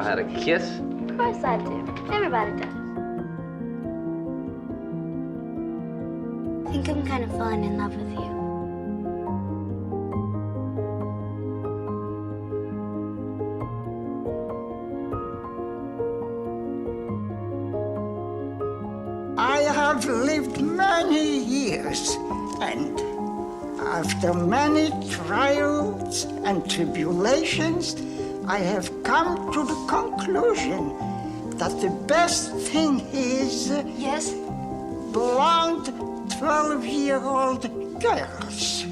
you know how to kiss? Of course I do. Everybody does. I think I'm kind of falling in love with you. I have lived many years, and after many trials and tribulations, I have come to the conclusion that the best thing is Yes? blonde 12 year old girls.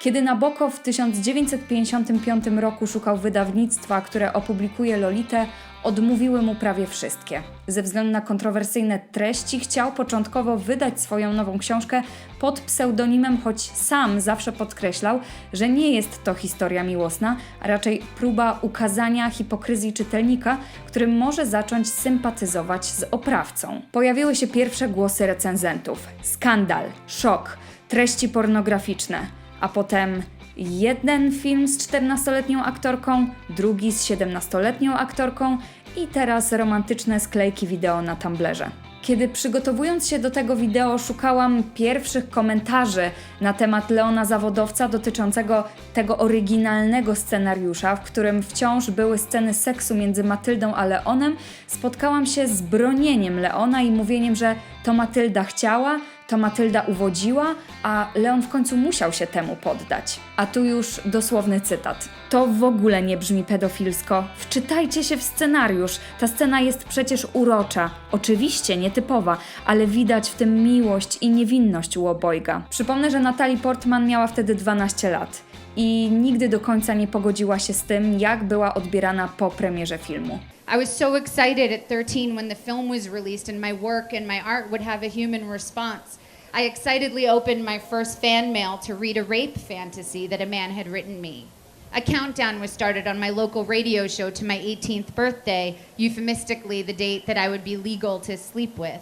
Kiedy Nabokov w 1955 roku szukał wydawnictwa, które opublikuje Lolitę, odmówiły mu prawie wszystkie. Ze względu na kontrowersyjne treści chciał początkowo wydać swoją nową książkę pod pseudonimem, choć sam zawsze podkreślał, że nie jest to historia miłosna, a raczej próba ukazania hipokryzji czytelnika, który może zacząć sympatyzować z oprawcą. Pojawiły się pierwsze głosy recenzentów. Skandal, szok, treści pornograficzne a potem jeden film z 14-letnią aktorką, drugi z 17-letnią aktorką i teraz romantyczne sklejki wideo na Tumblerze. Kiedy przygotowując się do tego wideo, szukałam pierwszych komentarzy na temat Leona Zawodowca dotyczącego tego oryginalnego scenariusza, w którym wciąż były sceny seksu między Matyldą a Leonem, spotkałam się z bronieniem Leona i mówieniem, że to Matylda chciała, to Matylda uwodziła, a Leon w końcu musiał się temu poddać. A tu już dosłowny cytat. To w ogóle nie brzmi pedofilsko. Wczytajcie się w scenariusz. Ta scena jest przecież urocza. Oczywiście nietypowa, ale widać w tym miłość i niewinność u obojga. Przypomnę, że Natalie Portman miała wtedy 12 lat i nigdy do końca nie pogodziła się z tym, jak była odbierana po premierze filmu. I was so excited at 13 when the film was released and my work and my art would have a human response. I excitedly opened my first fan mail to read a rape fantasy that a man had written me. A countdown was started on my local radio show to my 18th birthday, euphemistically the date that I would be legal to sleep with.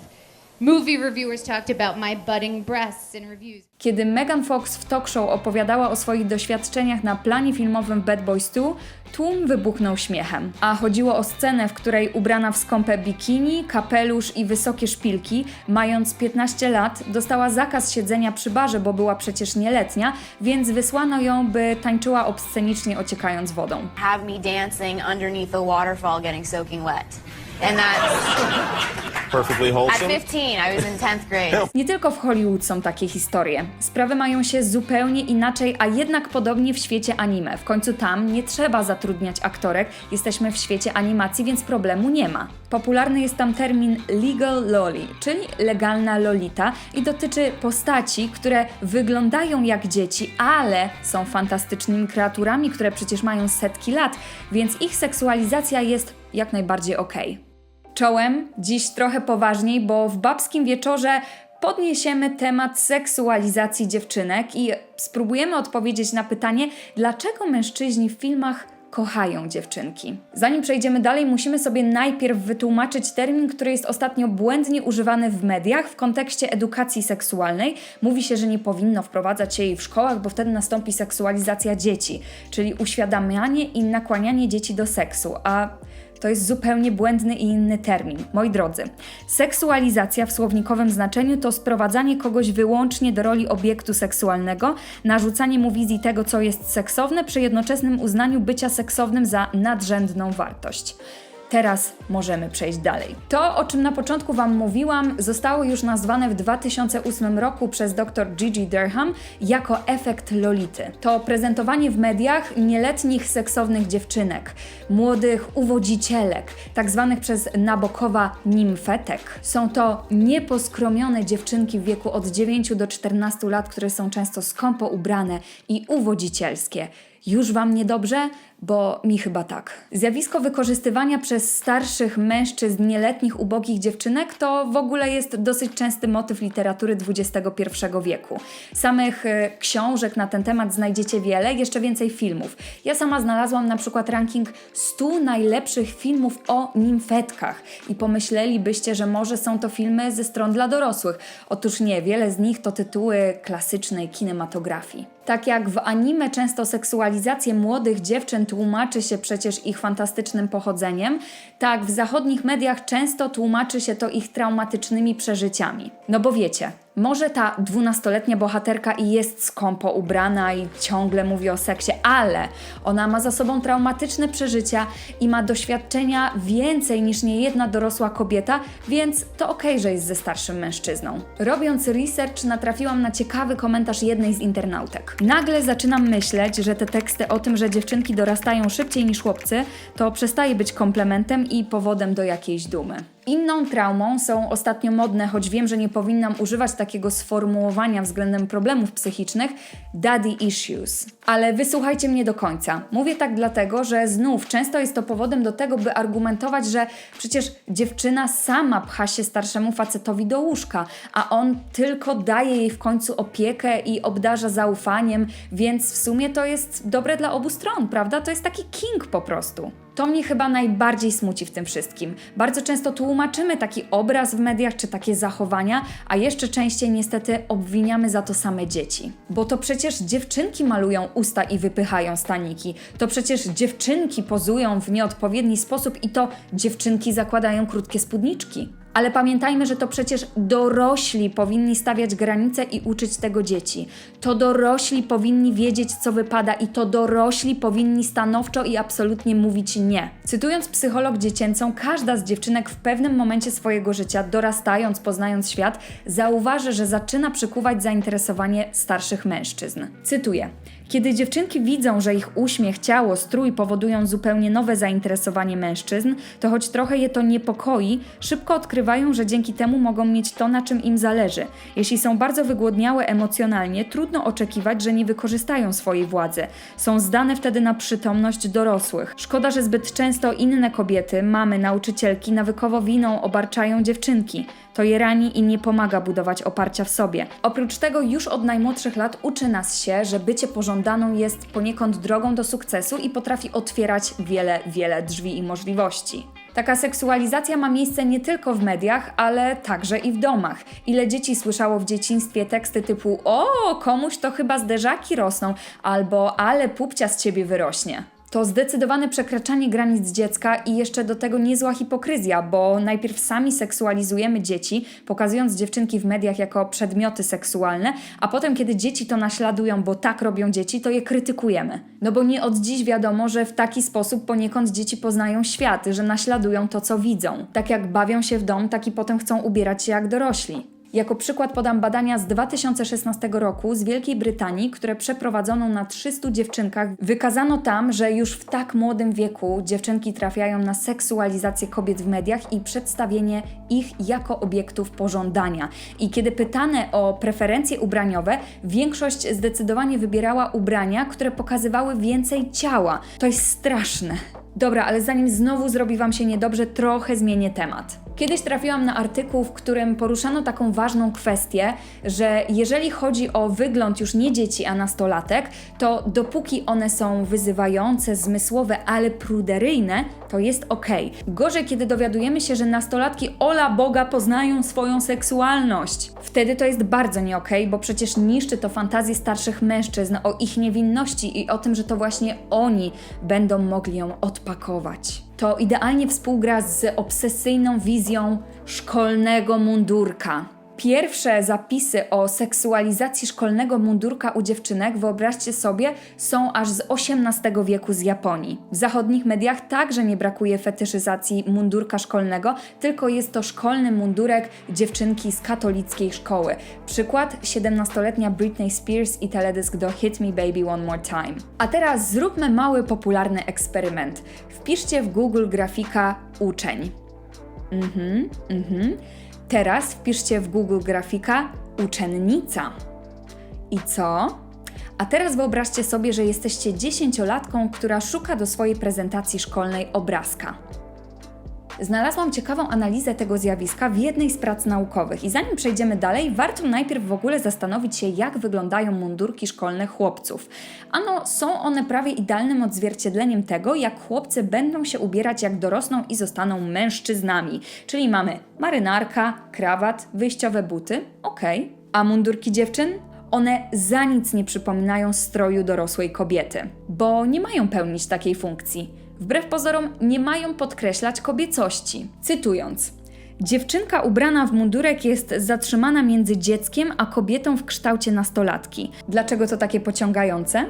Movie reviewers talked about my budding breasts in reviews. Kiedy Megan Fox w talk show opowiadała o swoich doświadczeniach na planie filmowym Bad Boys 2, tłum wybuchnął śmiechem. A chodziło o scenę, w której ubrana w skąpe bikini, kapelusz i wysokie szpilki, mając 15 lat, dostała zakaz siedzenia przy barze, bo była przecież nieletnia, więc wysłano ją, by tańczyła obscenicznie ociekając wodą. have me dancing underneath a waterfall getting soaking wet. And that's perfectly at wholesome. 15. I was in 10th grade. Nie tylko w Hollywood są takie historie. Sprawy mają się zupełnie inaczej, a jednak podobnie w świecie anime. W końcu tam nie trzeba zatrudniać aktorek, jesteśmy w świecie animacji, więc problemu nie ma. Popularny jest tam termin legal loli, czyli legalna lolita i dotyczy postaci, które wyglądają jak dzieci, ale są fantastycznymi kreaturami, które przecież mają setki lat, więc ich seksualizacja jest jak najbardziej okej. Czołem, dziś trochę poważniej, bo w babskim wieczorze podniesiemy temat seksualizacji dziewczynek i spróbujemy odpowiedzieć na pytanie, dlaczego mężczyźni w filmach kochają dziewczynki. Zanim przejdziemy dalej, musimy sobie najpierw wytłumaczyć termin, który jest ostatnio błędnie używany w mediach w kontekście edukacji seksualnej. Mówi się, że nie powinno wprowadzać się jej w szkołach, bo wtedy nastąpi seksualizacja dzieci, czyli uświadamianie i nakłanianie dzieci do seksu, a to jest zupełnie błędny i inny termin. Moi drodzy, seksualizacja w słownikowym znaczeniu to sprowadzanie kogoś wyłącznie do roli obiektu seksualnego, narzucanie mu wizji tego, co jest seksowne, przy jednoczesnym uznaniu bycia seksownym za nadrzędną wartość. Teraz możemy przejść dalej. To, o czym na początku Wam mówiłam, zostało już nazwane w 2008 roku przez dr Gigi Durham jako efekt Lolity. To prezentowanie w mediach nieletnich seksownych dziewczynek, młodych uwodzicielek, tak zwanych przez Nabokowa nimfetek. Są to nieposkromione dziewczynki w wieku od 9 do 14 lat, które są często skąpo ubrane i uwodzicielskie. Już Wam niedobrze? Bo mi chyba tak. Zjawisko wykorzystywania przez starszych mężczyzn nieletnich ubogich dziewczynek to w ogóle jest dosyć częsty motyw literatury XXI wieku. Samych e, książek na ten temat znajdziecie wiele, jeszcze więcej filmów. Ja sama znalazłam na przykład ranking 100 najlepszych filmów o nimfetkach i pomyślelibyście, że może są to filmy ze stron dla dorosłych. Otóż nie, wiele z nich to tytuły klasycznej kinematografii. Tak jak w anime często seksualizację młodych dziewczyn tłumaczy się przecież ich fantastycznym pochodzeniem, tak w zachodnich mediach często tłumaczy się to ich traumatycznymi przeżyciami. No bo wiecie, może ta dwunastoletnia bohaterka i jest skąpo ubrana i ciągle mówi o seksie, ale ona ma za sobą traumatyczne przeżycia i ma doświadczenia więcej niż niejedna dorosła kobieta, więc to okej, że jest ze starszym mężczyzną. Robiąc research natrafiłam na ciekawy komentarz jednej z internautek. Nagle zaczynam myśleć, że te teksty o tym, że dziewczynki dorastają szybciej niż chłopcy, to przestaje być komplementem i powodem do jakiejś dumy. Inną traumą są ostatnio modne, choć wiem, że nie powinnam używać takiego sformułowania względem problemów psychicznych, daddy issues. Ale wysłuchajcie mnie do końca. Mówię tak dlatego, że znów często jest to powodem do tego, by argumentować, że przecież dziewczyna sama pcha się starszemu facetowi do łóżka, a on tylko daje jej w końcu opiekę i obdarza zaufaniem, więc w sumie to jest dobre dla obu stron, prawda? To jest taki king po prostu. To mnie chyba najbardziej smuci w tym wszystkim. Bardzo często tłumaczymy taki obraz w mediach czy takie zachowania, a jeszcze częściej niestety obwiniamy za to same dzieci. Bo to przecież dziewczynki malują usta i wypychają staniki. To przecież dziewczynki pozują w nieodpowiedni sposób i to dziewczynki zakładają krótkie spódniczki. Ale pamiętajmy, że to przecież dorośli powinni stawiać granice i uczyć tego dzieci. To dorośli powinni wiedzieć, co wypada, i to dorośli powinni stanowczo i absolutnie mówić nie. Cytując psycholog dziecięcą, każda z dziewczynek w pewnym momencie swojego życia, dorastając, poznając świat, zauważy, że zaczyna przykuwać zainteresowanie starszych mężczyzn. Cytuję. Kiedy dziewczynki widzą, że ich uśmiech, ciało, strój powodują zupełnie nowe zainteresowanie mężczyzn, to choć trochę je to niepokoi, szybko odkrywają, że dzięki temu mogą mieć to, na czym im zależy. Jeśli są bardzo wygłodniałe emocjonalnie, trudno oczekiwać, że nie wykorzystają swojej władzy. Są zdane wtedy na przytomność dorosłych. Szkoda, że zbyt często inne kobiety, mamy, nauczycielki nawykowo winą obarczają dziewczynki. To je rani i nie pomaga budować oparcia w sobie. Oprócz tego już od najmłodszych lat uczy nas się, że bycie pożądaną jest poniekąd drogą do sukcesu i potrafi otwierać wiele, wiele drzwi i możliwości. Taka seksualizacja ma miejsce nie tylko w mediach, ale także i w domach. Ile dzieci słyszało w dzieciństwie teksty typu o, komuś to chyba zderzaki rosną, albo ale pupcia z ciebie wyrośnie. To zdecydowane przekraczanie granic dziecka i jeszcze do tego niezła hipokryzja, bo najpierw sami seksualizujemy dzieci, pokazując dziewczynki w mediach jako przedmioty seksualne, a potem, kiedy dzieci to naśladują, bo tak robią dzieci, to je krytykujemy. No bo nie od dziś wiadomo, że w taki sposób poniekąd dzieci poznają świat, że naśladują to, co widzą. Tak jak bawią się w dom, tak i potem chcą ubierać się jak dorośli. Jako przykład podam badania z 2016 roku z Wielkiej Brytanii, które przeprowadzono na 300 dziewczynkach. Wykazano tam, że już w tak młodym wieku dziewczynki trafiają na seksualizację kobiet w mediach i przedstawienie ich jako obiektów pożądania. I kiedy pytane o preferencje ubraniowe, większość zdecydowanie wybierała ubrania, które pokazywały więcej ciała. To jest straszne. Dobra, ale zanim znowu zrobi Wam się niedobrze, trochę zmienię temat. Kiedyś trafiłam na artykuł, w którym poruszano taką ważną kwestię, że jeżeli chodzi o wygląd już nie dzieci, a nastolatek, to dopóki one są wyzywające, zmysłowe, ale pruderyjne, to jest ok. Gorzej, kiedy dowiadujemy się, że nastolatki ola Boga poznają swoją seksualność. Wtedy to jest bardzo nie bo przecież niszczy to fantazję starszych mężczyzn o ich niewinności i o tym, że to właśnie oni będą mogli ją odpakować. To idealnie współgra z obsesyjną wizją szkolnego mundurka. Pierwsze zapisy o seksualizacji szkolnego mundurka u dziewczynek, wyobraźcie sobie, są aż z XVIII wieku z Japonii. W zachodnich mediach także nie brakuje fetyszyzacji mundurka szkolnego, tylko jest to szkolny mundurek dziewczynki z katolickiej szkoły. Przykład 17-letnia Britney Spears i teledysk do Hit Me Baby One More Time. A teraz zróbmy mały popularny eksperyment. Wpiszcie w Google grafika uczeń. Mhm, mhm. Teraz wpiszcie w Google grafika uczennica. I co? A teraz wyobraźcie sobie, że jesteście dziesięciolatką, która szuka do swojej prezentacji szkolnej obrazka. Znalazłam ciekawą analizę tego zjawiska w jednej z prac naukowych i zanim przejdziemy dalej, warto najpierw w ogóle zastanowić się, jak wyglądają mundurki szkolne chłopców. Ano, są one prawie idealnym odzwierciedleniem tego, jak chłopcy będą się ubierać, jak dorosną i zostaną mężczyznami. Czyli mamy marynarka, krawat, wyjściowe buty, okej. A mundurki dziewczyn? One za nic nie przypominają stroju dorosłej kobiety, bo nie mają pełnić takiej funkcji. Wbrew pozorom nie mają podkreślać kobiecości. Cytując: Dziewczynka ubrana w mundurek jest zatrzymana między dzieckiem a kobietą w kształcie nastolatki. Dlaczego to takie pociągające?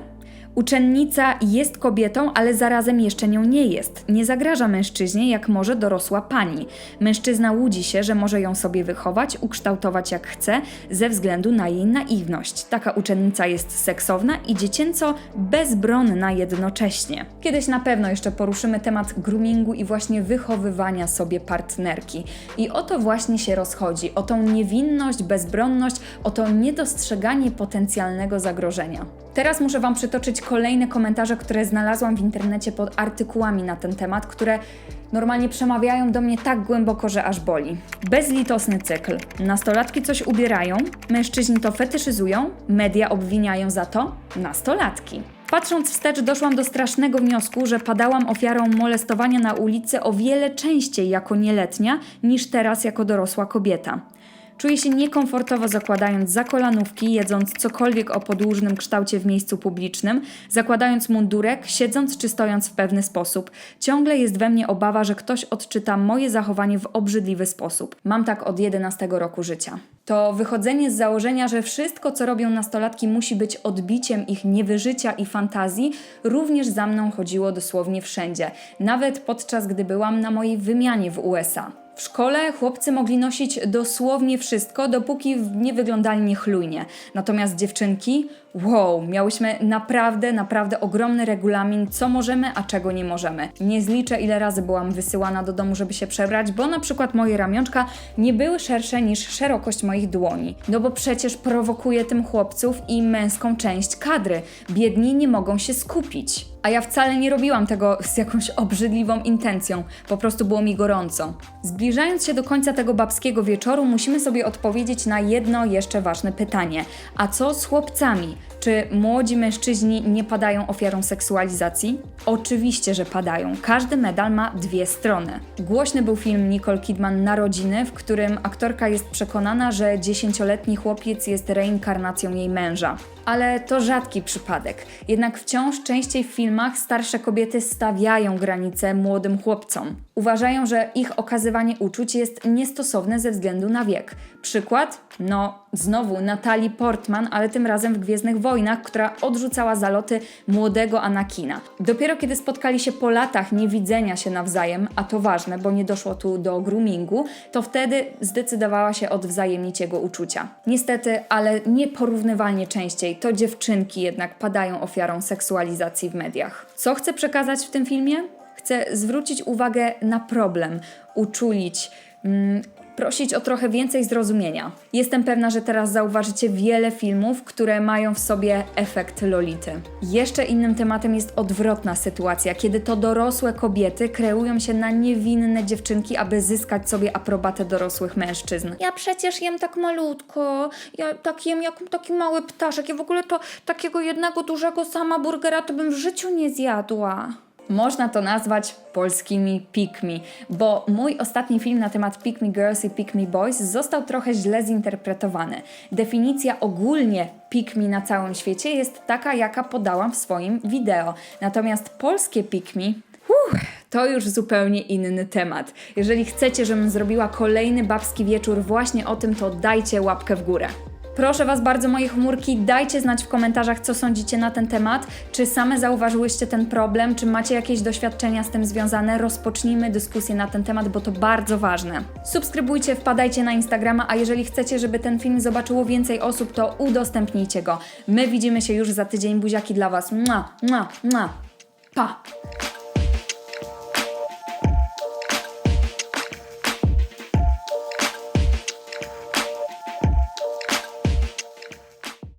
Uczennica jest kobietą, ale zarazem jeszcze nią nie jest. Nie zagraża mężczyźnie, jak może dorosła pani. Mężczyzna łudzi się, że może ją sobie wychować, ukształtować jak chce, ze względu na jej naiwność. Taka uczennica jest seksowna i dziecięco bezbronna jednocześnie. Kiedyś na pewno jeszcze poruszymy temat groomingu i właśnie wychowywania sobie partnerki. I o to właśnie się rozchodzi, o tą niewinność, bezbronność, o to niedostrzeganie potencjalnego zagrożenia. Teraz muszę Wam przytoczyć kolejne komentarze, które znalazłam w internecie pod artykułami na ten temat, które normalnie przemawiają do mnie tak głęboko, że aż boli. Bezlitosny cykl. Nastolatki coś ubierają, mężczyźni to fetyszyzują, media obwiniają za to nastolatki. Patrząc wstecz, doszłam do strasznego wniosku, że padałam ofiarą molestowania na ulicy o wiele częściej jako nieletnia niż teraz jako dorosła kobieta. Czuję się niekomfortowo zakładając zakolanówki, jedząc cokolwiek o podłużnym kształcie w miejscu publicznym, zakładając mundurek, siedząc czy stojąc w pewny sposób. Ciągle jest we mnie obawa, że ktoś odczyta moje zachowanie w obrzydliwy sposób. Mam tak od 11 roku życia. To wychodzenie z założenia, że wszystko, co robią nastolatki, musi być odbiciem ich niewyżycia i fantazji, również za mną chodziło dosłownie wszędzie, nawet podczas gdy byłam na mojej wymianie w USA. W szkole chłopcy mogli nosić dosłownie wszystko, dopóki nie wyglądali niechlujnie. Natomiast dziewczynki, wow, miałyśmy naprawdę, naprawdę ogromny regulamin, co możemy, a czego nie możemy. Nie zliczę, ile razy byłam wysyłana do domu, żeby się przebrać, bo na przykład moje ramionczka nie były szersze niż szerokość moich dłoni. No bo przecież prowokuje tym chłopców i męską część kadry. Biedni nie mogą się skupić. A ja wcale nie robiłam tego z jakąś obrzydliwą intencją, po prostu było mi gorąco. Zbliżając się do końca tego babskiego wieczoru, musimy sobie odpowiedzieć na jedno jeszcze ważne pytanie: a co z chłopcami? Czy młodzi mężczyźni nie padają ofiarą seksualizacji? Oczywiście, że padają. Każdy medal ma dwie strony. Głośny był film Nicole Kidman Narodziny, w którym aktorka jest przekonana, że dziesięcioletni chłopiec jest reinkarnacją jej męża. Ale to rzadki przypadek. Jednak wciąż częściej w filmach starsze kobiety stawiają granice młodym chłopcom. Uważają, że ich okazywanie uczuć jest niestosowne ze względu na wiek. Przykład? No, znowu Natalie Portman, ale tym razem w Gwiezdnych Wojnach, która odrzucała zaloty młodego Anakina. Dopiero kiedy spotkali się po latach niewidzenia się nawzajem, a to ważne, bo nie doszło tu do groomingu, to wtedy zdecydowała się odwzajemnić jego uczucia. Niestety, ale nieporównywalnie częściej to dziewczynki jednak padają ofiarą seksualizacji w mediach. Co chcę przekazać w tym filmie? Chcę zwrócić uwagę na problem, uczulić, mm, prosić o trochę więcej zrozumienia. Jestem pewna, że teraz zauważycie wiele filmów, które mają w sobie efekt Lolity. Jeszcze innym tematem jest odwrotna sytuacja, kiedy to dorosłe kobiety kreują się na niewinne dziewczynki, aby zyskać sobie aprobatę dorosłych mężczyzn. Ja przecież jem tak malutko, ja tak jem jak taki mały ptaszek, ja w ogóle to takiego jednego dużego sama burgera to bym w życiu nie zjadła. Można to nazwać polskimi pick me, bo mój ostatni film na temat pick me girls i pick me boys został trochę źle zinterpretowany. Definicja ogólnie pick me na całym świecie jest taka, jaka podałam w swoim wideo. Natomiast polskie Uff, to już zupełnie inny temat. Jeżeli chcecie, żebym zrobiła kolejny babski wieczór właśnie o tym, to dajcie łapkę w górę. Proszę Was bardzo, moje chmurki, dajcie znać w komentarzach, co sądzicie na ten temat. Czy same zauważyłyście ten problem, czy macie jakieś doświadczenia z tym związane? Rozpocznijmy dyskusję na ten temat, bo to bardzo ważne. Subskrybujcie, wpadajcie na Instagrama, a jeżeli chcecie, żeby ten film zobaczyło więcej osób, to udostępnijcie go. My widzimy się już za tydzień. Buziaki dla Was. Mua, mua, mua. Pa!